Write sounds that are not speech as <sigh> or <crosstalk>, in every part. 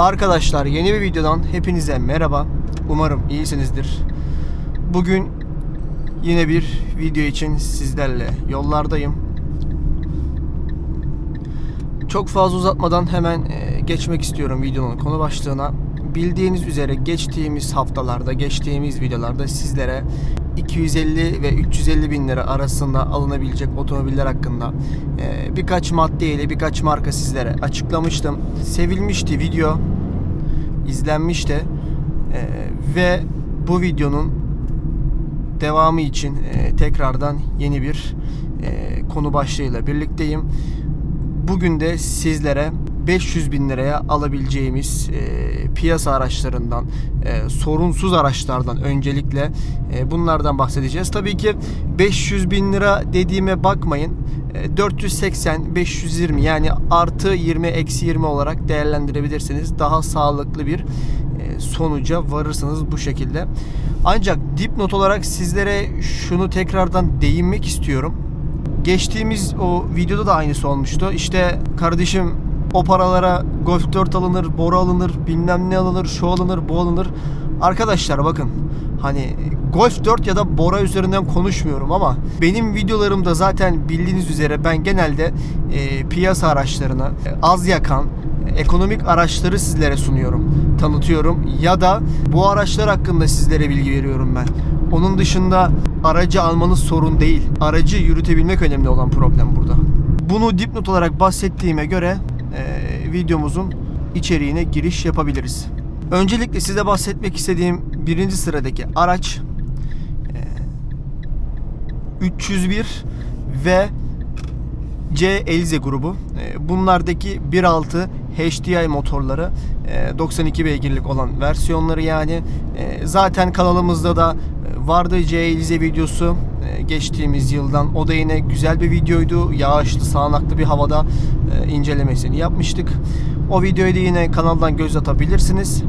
Arkadaşlar yeni bir videodan hepinize merhaba. Umarım iyisinizdir. Bugün yine bir video için sizlerle yollardayım. Çok fazla uzatmadan hemen e, geçmek istiyorum videonun konu başlığına. Bildiğiniz üzere geçtiğimiz haftalarda, geçtiğimiz videolarda sizlere 250 ve 350 bin lira arasında alınabilecek otomobiller hakkında e, birkaç madde ile birkaç marka sizlere açıklamıştım. Sevilmişti video, izlenmişti E, ve bu videonun devamı için e, tekrardan yeni bir konu başlığıyla birlikteyim. Bugün de sizlere 500 bin liraya alabileceğimiz e, piyasa araçlarından, e, sorunsuz araçlardan öncelikle e, bunlardan bahsedeceğiz. Tabii ki 500 bin lira dediğime bakmayın. E, 480, 520 yani artı 20, eksi 20 olarak değerlendirebilirsiniz. Daha sağlıklı bir e, sonuca varırsınız bu şekilde. Ancak dipnot olarak sizlere şunu tekrardan değinmek istiyorum. Geçtiğimiz o videoda da aynısı olmuştu. İşte kardeşim o paralara Golf 4 alınır, boru alınır, bilmem ne alınır, şu alınır, bu alınır. Arkadaşlar bakın hani Golf 4 ya da Bora üzerinden konuşmuyorum ama benim videolarımda zaten bildiğiniz üzere ben genelde e, piyasa araçlarını e, az yakan ekonomik araçları sizlere sunuyorum, tanıtıyorum ya da bu araçlar hakkında sizlere bilgi veriyorum ben. Onun dışında aracı almanız sorun değil. Aracı yürütebilmek önemli olan problem burada. Bunu dipnot olarak bahsettiğime göre e, videomuzun içeriğine giriş yapabiliriz. Öncelikle size bahsetmek istediğim birinci sıradaki araç e, 301 ve C Elize grubu. E, Bunlardaki 1.6 HDI motorları e, 92 beygirlik olan versiyonları yani E, zaten kanalımızda da e, vardı C Elize videosu e, geçtiğimiz yıldan. O da yine güzel bir videoydu. Yağışlı, sağanaklı bir havada e, incelemesini yapmıştık. O videoyu da yine kanaldan göz atabilirsiniz.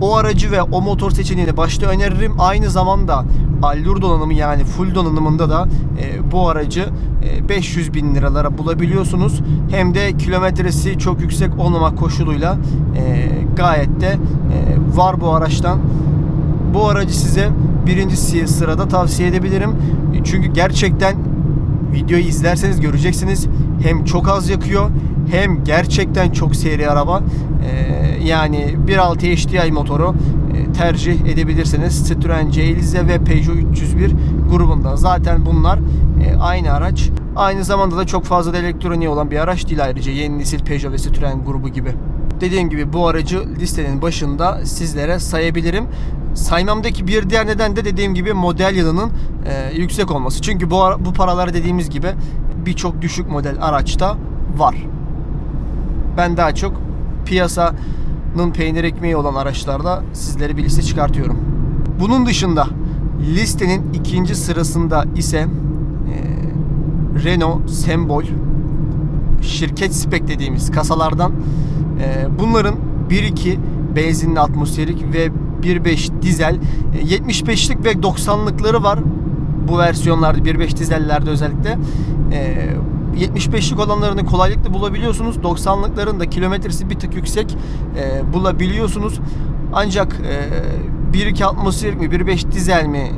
O aracı ve o motor seçeneğini başta öneririm. Aynı zamanda Allur donanımı yani full donanımında da e, bu aracı e, 500 bin liralara bulabiliyorsunuz. Hem de kilometresi çok yüksek olmamak koşuluyla e, gayet de e, var bu araçtan. Bu aracı size birinci sırada tavsiye edebilirim. Çünkü gerçekten videoyu izlerseniz göreceksiniz. Hem çok az yakıyor hem gerçekten çok seri araba. Ee, yani 1.6 HDI motoru e, tercih edebilirsiniz. Citroen C ve Peugeot 301 grubundan. Zaten bunlar e, aynı araç. Aynı zamanda da çok fazla da elektroniği olan bir araç değil ayrıca. Yeni nesil Peugeot ve Citroen grubu gibi. Dediğim gibi bu aracı listenin başında sizlere sayabilirim. Saymamdaki bir diğer neden de dediğim gibi model yılının e, yüksek olması. Çünkü bu, bu paralar dediğimiz gibi birçok düşük model araçta var. Ben daha çok piyasanın peynir ekmeği olan araçlarda sizlere bir liste çıkartıyorum. Bunun dışında listenin ikinci sırasında ise e, Renault Sembol şirket spek dediğimiz kasalardan bunların 1.2 benzinli atmosferik ve 1.5 dizel e, 75'lik ve 90'lıkları var. Bu versiyonlarda 1.5 dizellerde özellikle. E, 75'lik olanlarını kolaylıkla bulabiliyorsunuz. 90'lıkların da kilometresi bir tık yüksek e, bulabiliyorsunuz. Ancak e, 1.2 atmosferik mi 1.5 dizel mi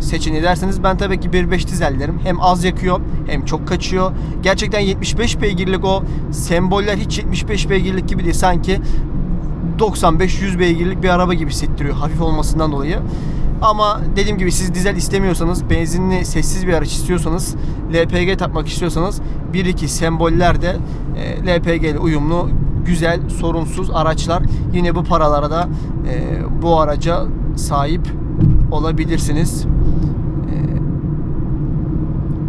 seçin ederseniz ben tabii ki 1.5 dizel derim. Hem az yakıyor hem çok kaçıyor. Gerçekten 75 beygirlik o semboller hiç 75 beygirlik gibi değil. Sanki 95-100 beygirlik bir araba gibi hissettiriyor hafif olmasından dolayı. Ama dediğim gibi siz dizel istemiyorsanız, benzinli sessiz bir araç istiyorsanız, LPG takmak istiyorsanız 1-2 semboller de e, LPG ile uyumlu, güzel, sorunsuz araçlar. Yine bu paralara da e, bu araca sahip olabilirsiniz.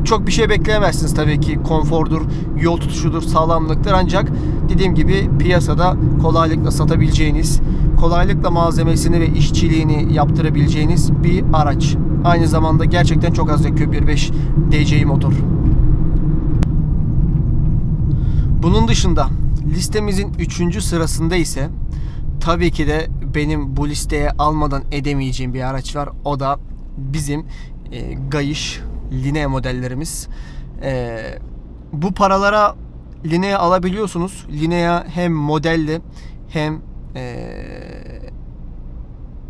Çok bir şey bekleyemezsiniz tabii ki. Konfordur, yol tutuşudur, sağlamlıktır ancak dediğim gibi piyasada kolaylıkla satabileceğiniz, kolaylıkla malzemesini ve işçiliğini yaptırabileceğiniz bir araç. Aynı zamanda gerçekten çok az yakıyor 1.5 DCI motor. Bunun dışında listemizin 3. sırasında ise tabii ki de benim bu listeye almadan edemeyeceğim bir araç var. O da bizim e, Gayiş Linea modellerimiz. E, bu paralara Linea alabiliyorsunuz. Linea hem modelli hem eee,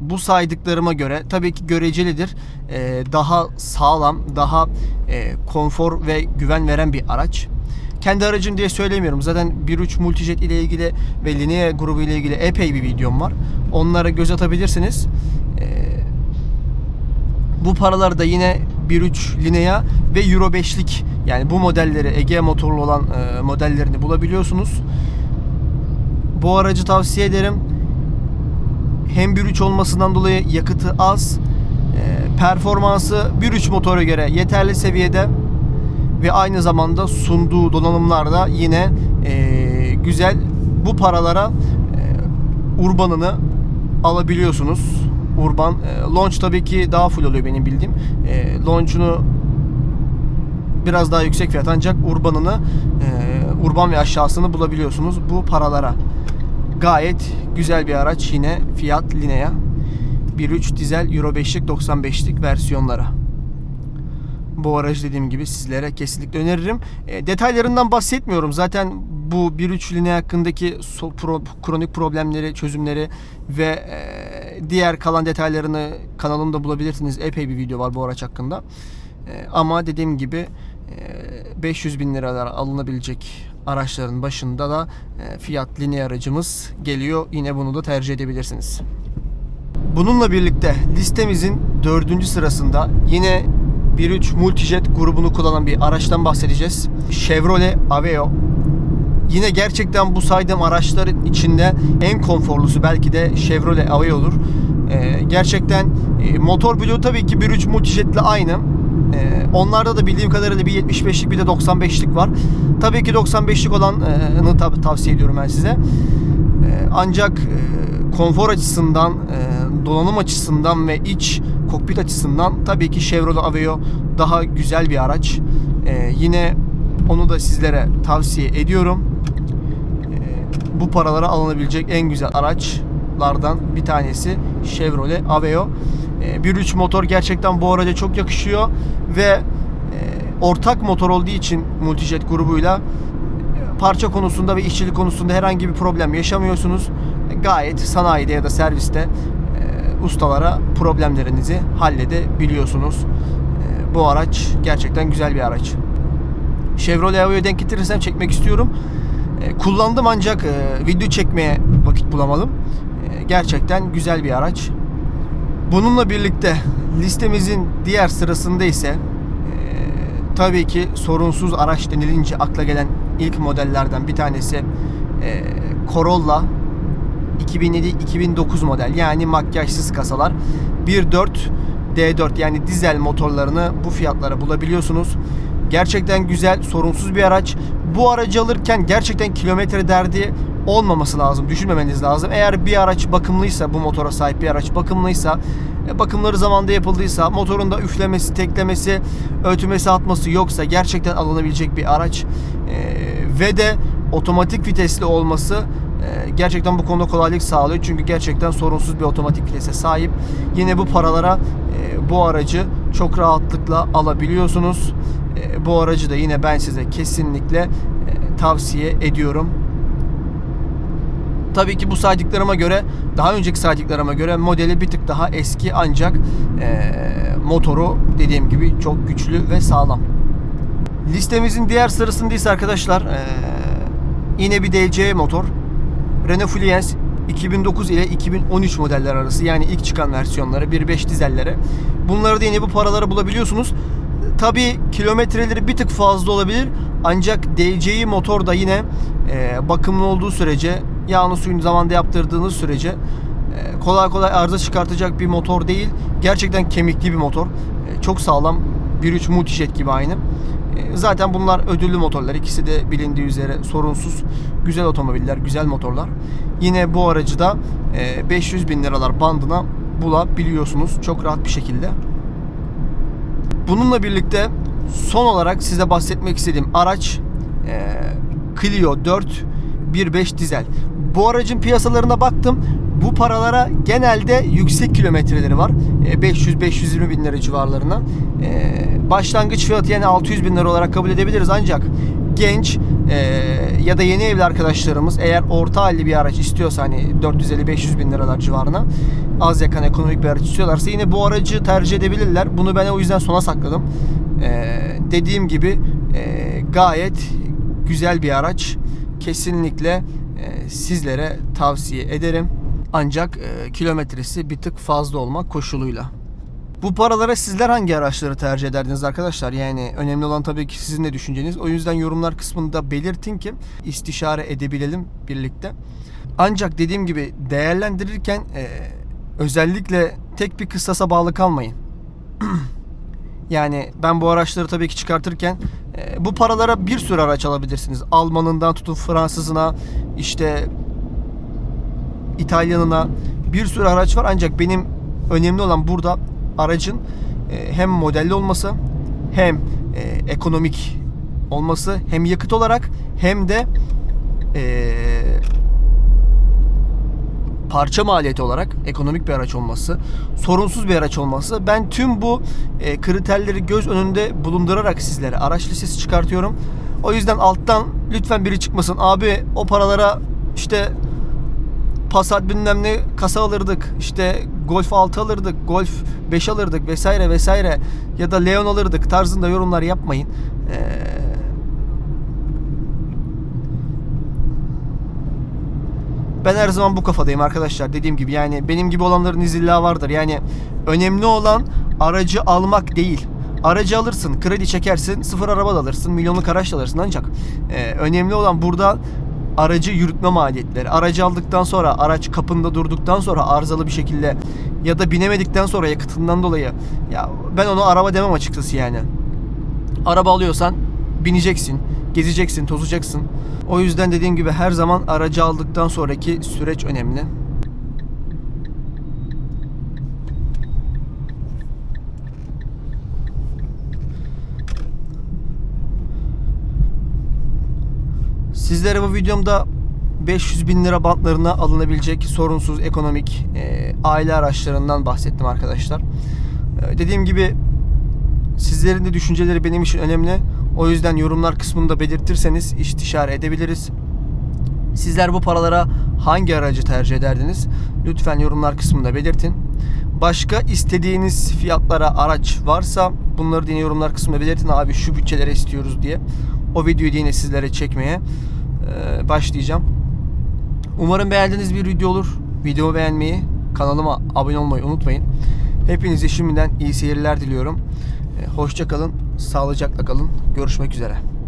bu saydıklarıma göre tabii ki görecelidir. Eee, daha sağlam, daha eee, konfor ve güven veren bir araç. Kendi aracım diye söylemiyorum. Zaten 1.3 Multijet ile ilgili ve Linea grubu ile ilgili epey bir videom var. Onlara göz atabilirsiniz. Eee, bu paralar da yine 1.3 Linea ve Euro 5'lik yani bu modelleri Ege motorlu olan e, modellerini bulabiliyorsunuz. Bu aracı tavsiye ederim. Hem 1.3 olmasından dolayı yakıtı az, e, performansı 1.3 motora göre yeterli seviyede ve aynı zamanda sunduğu donanımlar da yine e, güzel. Bu paralara e, Urban'ını alabiliyorsunuz. Urban. E, launch tabii ki daha full oluyor benim bildiğim. E, launch'unu biraz daha yüksek fiyat ancak Urban'ını e, Urban ve aşağısını bulabiliyorsunuz bu paralara. Gayet güzel bir araç yine Fiat Linea 1.3 dizel Euro 5'lik 95'lik versiyonlara. Bu aracı dediğim gibi sizlere kesinlikle öneririm. E, detaylarından bahsetmiyorum. Zaten bu 1.3 Linea hakkındaki so- pro- kronik problemleri, çözümleri ve e, diğer kalan detaylarını kanalımda bulabilirsiniz. Epey bir video var bu araç hakkında. E, ama dediğim gibi e, 500 bin liralara alınabilecek araçların başında da e, Fiat Linea aracımız geliyor. Yine bunu da tercih edebilirsiniz. Bununla birlikte listemizin dördüncü sırasında yine 1.3 Multijet grubunu kullanan bir araçtan bahsedeceğiz. Chevrolet Aveo. Yine gerçekten bu saydığım araçların içinde en konforlusu belki de Chevrolet Aveo'dur. Ee, gerçekten e, motor bloğu tabii ki 1.3 Multijet'le aynı. Ee, onlarda da bildiğim kadarıyla bir 75'lik bir de 95'lik var. Tabii ki 95'lik olanı tabii tavsiye ediyorum ben size. Ee, ancak e, konfor açısından, e, donanım açısından ve iç kokpit açısından tabii ki Chevrolet Aveo daha güzel bir araç. Ee, yine onu da sizlere tavsiye ediyorum. Ee, bu paralara alınabilecek en güzel araçlardan bir tanesi Chevrolet Aveo. Ee, 1.3 motor gerçekten bu araca çok yakışıyor ve e, ortak motor olduğu için Multijet grubuyla parça konusunda ve işçilik konusunda herhangi bir problem yaşamıyorsunuz. Gayet sanayide ya da serviste e, ustalara problemlerinizi halledebiliyorsunuz. E, bu araç gerçekten güzel bir araç. Chevrolet Aveo'yu denk getirirsem çekmek istiyorum. E, kullandım ancak e, video çekmeye vakit bulamadım. E, gerçekten güzel bir araç. Bununla birlikte listemizin diğer sırasında ise e, tabii ki sorunsuz araç denilince akla gelen ilk modellerden bir tanesi e, Corolla 2007-2009 model yani makyajsız kasalar 1.4 D4 yani dizel motorlarını bu fiyatlara bulabiliyorsunuz. Gerçekten güzel, sorunsuz bir araç. Bu aracı alırken gerçekten kilometre derdi olmaması lazım, düşünmemeniz lazım. Eğer bir araç bakımlıysa, bu motora sahip bir araç bakımlıysa, e, bakımları zamanında yapıldıysa, motorun da üflemesi, teklemesi, ötümesi, atması yoksa gerçekten alınabilecek bir araç. E, ve de otomatik vitesli olması gerçekten bu konuda kolaylık sağlıyor. Çünkü gerçekten sorunsuz bir otomatik vitese sahip. Yine bu paralara e, bu aracı çok rahatlıkla alabiliyorsunuz. E, bu aracı da yine ben size kesinlikle e, tavsiye ediyorum. Tabii ki bu saydıklarıma göre, daha önceki saydıklarıma göre modeli bir tık daha eski ancak motoru dediğim gibi çok güçlü ve sağlam. Listemizin diğer sırasındayız arkadaşlar. Yine bir DC motor. Renault Fluence 2009 ile 2013 modeller arası yani ilk çıkan versiyonları 1.5 dizelleri. Bunları da yine bu paralara bulabiliyorsunuz. Tabi kilometreleri bir tık fazla olabilir ancak DCI motor da yine e, bakımlı olduğu sürece yağını suyunu zamanda yaptırdığınız sürece e, kolay kolay arıza çıkartacak bir motor değil. Gerçekten kemikli bir motor. E, çok sağlam. 1.3 Multijet gibi aynı. E, Zaten bunlar ödüllü motorlar. İkisi de bilindiği üzere sorunsuz güzel otomobiller, güzel motorlar. Yine bu aracı da e, 500 bin liralar bandına bulabiliyorsunuz çok rahat bir şekilde. Bununla birlikte son olarak size bahsetmek istediğim araç e, Clio 4 1.5 dizel. Bu aracın piyasalarına baktım. Bu paralara genelde yüksek kilometreleri var. E, 500-520 bin lira civarlarına. E, başlangıç fiyatı yani 600 bin lira olarak kabul edebiliriz ancak genç e, ya da yeni evli arkadaşlarımız eğer orta halli bir araç istiyorsa hani 450-500 bin liralar civarına az yakan ekonomik bir araç istiyorlarsa yine bu aracı tercih edebilirler. Bunu ben o yüzden sona sakladım. E, dediğim gibi e, gayet güzel bir araç. Kesinlikle e, sizlere tavsiye ederim. Ancak e, kilometresi bir tık fazla olmak koşuluyla. Bu paralara sizler hangi araçları tercih ederdiniz arkadaşlar? Yani önemli olan tabii ki sizin de düşünceniz. O yüzden yorumlar kısmında belirtin ki istişare edebilelim birlikte. Ancak dediğim gibi değerlendirirken e, özellikle tek bir kıstasa bağlı kalmayın. <clears throat> yani ben bu araçları tabii ki çıkartırken e, bu paralara bir sürü araç alabilirsiniz. Almanından tutun Fransızına işte İtalyanına bir sürü araç var ancak benim önemli olan burada aracın e, hem modelli olması hem e, ekonomik olması hem yakıt olarak hem de e, parça maliyeti olarak ekonomik bir araç olması, sorunsuz bir araç olması. Ben tüm bu kriterleri göz önünde bulundurarak sizlere araç listesi çıkartıyorum. O yüzden alttan lütfen biri çıkmasın. Abi o paralara işte Passat bilmem ne kasa alırdık. İşte Golf 6 alırdık. Golf 5 alırdık vesaire vesaire. Ya da Leon alırdık tarzında yorumlar yapmayın. Ee, ben her zaman bu kafadayım arkadaşlar. Dediğim gibi yani benim gibi olanların izilla vardır. Yani önemli olan aracı almak değil. Aracı alırsın, kredi çekersin, sıfır araba da alırsın, milyonluk araç da alırsın ancak e, önemli olan burada aracı yürütme maliyetleri. Aracı aldıktan sonra, araç kapında durduktan sonra arızalı bir şekilde ya da binemedikten sonra yakıtından dolayı ya ben onu araba demem açıkçası yani. Araba alıyorsan bineceksin, gezeceksin, tozacaksın. O yüzden dediğim gibi her zaman aracı aldıktan sonraki süreç önemli. Sizlere bu videomda 500 bin lira bantlarına alınabilecek sorunsuz ekonomik e, aile araçlarından bahsettim arkadaşlar. E, dediğim gibi sizlerin de düşünceleri benim için önemli. O yüzden yorumlar kısmında belirtirseniz istişare edebiliriz. Sizler bu paralara hangi aracı tercih ederdiniz? Lütfen yorumlar kısmında belirtin. Başka istediğiniz fiyatlara araç varsa bunları yine yorumlar kısmında belirtin. Abi şu bütçelere istiyoruz diye. O videoyu yine sizlere çekmeye e, başlayacağım. Umarım beğendiğiniz bir video olur. Videomu beğenmeyi, kanalıma abone olmayı unutmayın. Hepinize şimdiden iyi seyirler diliyorum. E, Hoşça kalın, sağlıcakla kalın. Görüşmek üzere.